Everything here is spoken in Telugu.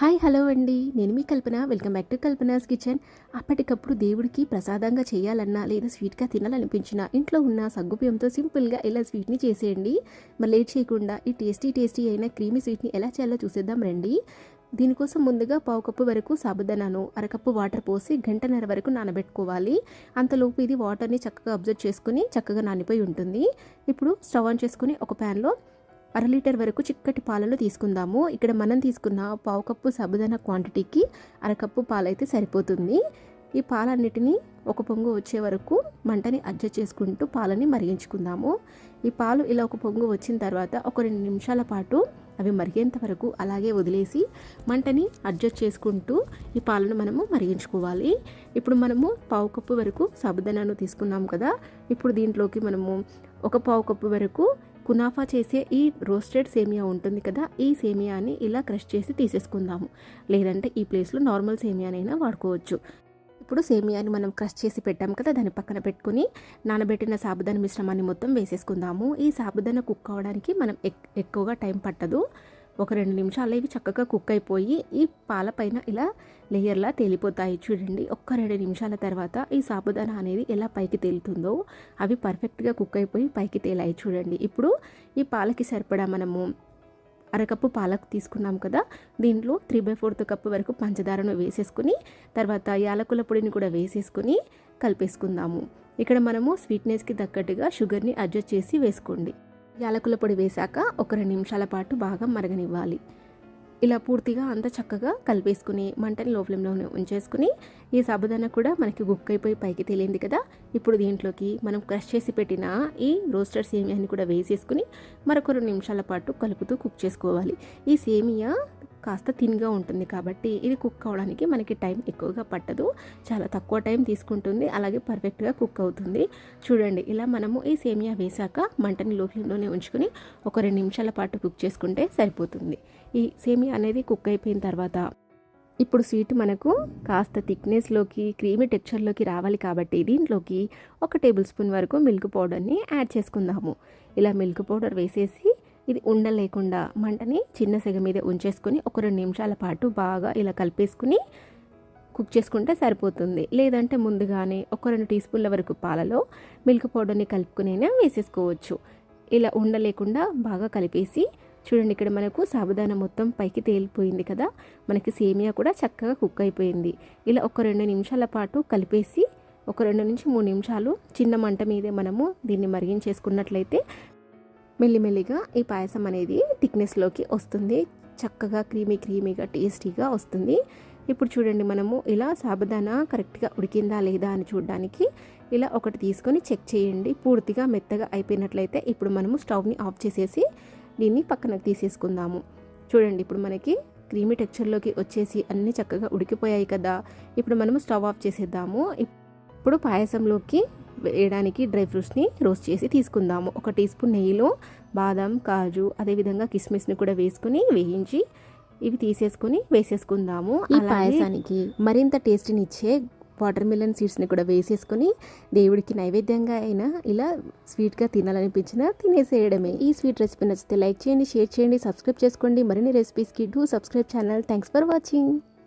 హాయ్ హలో అండి. నేను మీ Kalpana. Welcome back to Kalpana's kitchen. అప్పటికప్పుడు దేవుడికి ప్రసాదంగా చేయాలన్నా లేదా స్వీట్గా తినాలనిపించినా ఇంట్లో ఉన్న సగ్గుబియ్యంతో సింపుల్గా ఇలా స్వీట్ని చేసేయండి? మరి లేట్ చేయకుండా ఈ టేస్టీ టేస్టీ అయిన క్రీమీ స్వీట్ని ఎలా చేయాలో చూసేద్దాం రండి. దీనికోసం ముందుగా పావు కప్పు వరకు సాబుదానాను అరకప్పు వాటర్ పోసి గంటన్నర వరకు నానబెట్టుకోవాలి. అంతలోపు ఇది వాటర్ని చక్కగా అబ్జర్వ్ చేసుకుని చక్కగా నానిపోయి ఉంటుంది. ఇప్పుడు స్టవ్ ఆన్ చేసుకుని ఒక ప్యాన్లో అర లీటర్ వరకు చిక్కటి పాలను తీసుకుందాము. ఇక్కడ మనం తీసుకున్న పావు కప్పు సబుదానా క్వాంటిటీకి అరకప్పు పాలైతే సరిపోతుంది. ఈ పాలన్నిటిని ఒక పొంగు వచ్చే వరకు మంటని అడ్జస్ట్ చేసుకుంటూ పాలని మరిగించుకుందాము. ఈ పాలు ఇలా ఒక పొంగు వచ్చిన తర్వాత ఒక రెండు నిమిషాల పాటు అవి మరిగేంత వరకు అలాగే వదిలేసి మంటని అడ్జస్ట్ చేసుకుంటూ ఈ పాలను మనము మరిగించుకోవాలి. ఇప్పుడు మనము పావు కప్పు వరకు సాబుదానాను తీసుకున్నాం కదా. ఇప్పుడు దీంట్లోకి మనము ఒక పావు కప్పు వరకు కునాఫా చేసే ఈ రోస్టెడ్ సేమియా ఉంటుంది కదా ఈ సేమియాని ఇలా క్రష్ చేసి తీసేసుకుందాము. లేదంటే ఈ ప్లేస్లో నార్మల్ సేమియానైనా వాడుకోవచ్చు. ఇప్పుడు సేమియాని మనం క్రష్ చేసి పెట్టాం కదా దాన్ని పక్కన పెట్టుకుని నానబెట్టిన సాబుదాన మిశ్రమాన్ని మొత్తం వేసేసుకుందాము. ఈ సాబుదాన కుక్ అవ్వడానికి మనం ఎక్కువగా టైం పట్టదు. ఒక రెండు నిమిషాలు ఇవి చక్కగా కుక్ అయిపోయి ఈ పాలపైన ఇలా లేయర్లా తేలిపోతాయి. చూడండి ఒక్క రెండు నిమిషాల తర్వాత ఈ సాబుదానా అనేది ఎలా పైకి తేలుతుందో అవి పర్ఫెక్ట్గా కుక్ అయిపోయి పైకి తేలాయి చూడండి. ఇప్పుడు ఈ పాలకి సరిపడా మనము అరకప్పు పాలకు తీసుకున్నాం కదా దీంట్లో త్రీ బై ఫోర్త్ కప్పు వరకు పంచదారను వేసేసుకుని తర్వాత యాలకుల పొడిని కూడా వేసేసుకుని కలిపేసుకుందాము. ఇక్కడ మనము స్వీట్నెస్కి తగ్గట్టుగా షుగర్ని అడ్జస్ట్ చేసి వేసుకోండి. యాలకుల పొడి వేశాక ఒక రెండు నిమిషాల పాటు బాగా మరగనివ్వాలి. ఇలా పూర్తిగా అంత చక్కగా కలిపేసుకుని మంటని లో ఫ్లేమ్లోనే ఉంచేసుకుని ఈ సాబుదాన కూడా మనకి గుక్ అయిపోయి పైకి తేలింది కదా? ఇప్పుడు దీంట్లోకి మనం క్రష్ చేసి పెట్టిన ఈ రోస్టర్ సేమియాని కూడా వేసేసుకుని మరొక రెండు నిమిషాల పాటు కలుపుతూ కుక్ చేసుకోవాలి. ఈ సేమియా కాస్త థిన్గా ఉంటుంది కాబట్టి ఇది కుక్ అవడానికి మనకి టైం ఎక్కువగా పట్టదు. చాలా తక్కువ టైం తీసుకుంటుంది. అలాగే పర్ఫెక్ట్గా కుక్ అవుతుంది. చూడండి ఇలా మనము ఈ సేమియా వేశాక మంటని లో ఉంచుకొని ఒక రెండు నిమిషాల పాటు కుక్ చేసుకుంటే సరిపోతుంది. ఈ సేమియా అనేది కుక్ అయిపోయిన తర్వాత ఇప్పుడు స్వీట్ మనకు కాస్త థిక్నెస్లోకి క్రీమీ టెక్చర్లోకి రావాలి కాబట్టి దీంట్లోకి ఒక టేబుల్ స్పూన్ వరకు మిల్క్ పౌడర్ని యాడ్ చేసుకుందాము. ఇలా మిల్క్ పౌడర్ వేసేసి ఇది ఉండలేకుండా మంటని చిన్న సెగ మీద ఉంచేసుకొని ఒక రెండు నిమిషాల పాటు బాగా ఇలా కలిపేసుకుని కుక్ చేసుకుంటే సరిపోతుంది. లేదంటే ముందుగానే ఒక రెండు టీ స్పూన్ల వరకు పాలలో మిల్క్ పౌడర్ని కలుపుకునే వేసేసుకోవచ్చు. ఇలా ఉండలేకుండా బాగా కలిపేసి చూడండి ఇక్కడ మనకు సాబుదాన మొత్తం పైకి తేలిపోయింది కదా? మనకి సేమియా కూడా చక్కగా కుక్ అయిపోయింది. ఇలా ఒక రెండు నిమిషాల పాటు కలిపేసి ఒక రెండు నుంచి మూడు నిమిషాలు చిన్న మంట మీదే మనము దీన్ని మరిగించేసుకున్నట్లయితే మెల్లిమెల్లిగా ఈ పాయసం అనేది థిక్నెస్లోకి వస్తుంది. చక్కగా క్రీమీ క్రీమీగా టేస్టీగా వస్తుంది. ఇప్పుడు చూడండి మనము ఇలా సాబుదానా కరెక్ట్గా ఉడికిందా లేదా అని చూడడానికి ఇలా ఒకటి తీసుకొని చెక్ చేయండి. పూర్తిగా మెత్తగా అయిపోయినట్లయితే ఇప్పుడు మనము స్టవ్ని ఆఫ్ చేసేసి దీన్ని పక్కనకి తీసేసుకుందాము. చూడండి ఇప్పుడు మనకి క్రీమీ టెక్చర్లోకి వచ్చేసి అన్నీ చక్కగా ఉడికిపోయాయి కదా. ఇప్పుడు మనము స్టవ్ ఆఫ్ చేసేద్దాము. ఇప్పుడు పాయసంలోకి వేయడానికి డ్రై ఫ్రూట్స్ని రోస్ట్ చేసి తీసుకుందాము. ఒక టీ స్పూన్ నెయ్యిలో బాదం కాజు అదేవిధంగా కిస్మిస్ని కూడా వేసుకుని వేయించి ఇవి తీసేసుకుని వేసేసుకుందాము. ఈ పాయసానికి మరింత టేస్ట్ని ఇచ్చే వాటర్ మిలన్ సీడ్స్ని కూడా వేసేసుకొని దేవుడికి నైవేద్యంగా అయినా ఇలా స్వీట్గా తినాలనిపించినా తినేసేయడమే. ఈ స్వీట్ రెసిపీ నచ్చితే లైక్ చేయండి షేర్ చేయండి సబ్స్క్రైబ్ చేసుకోండి. మరిన్ని రెసిపీస్కి do subscribe channel. Thanks for watching.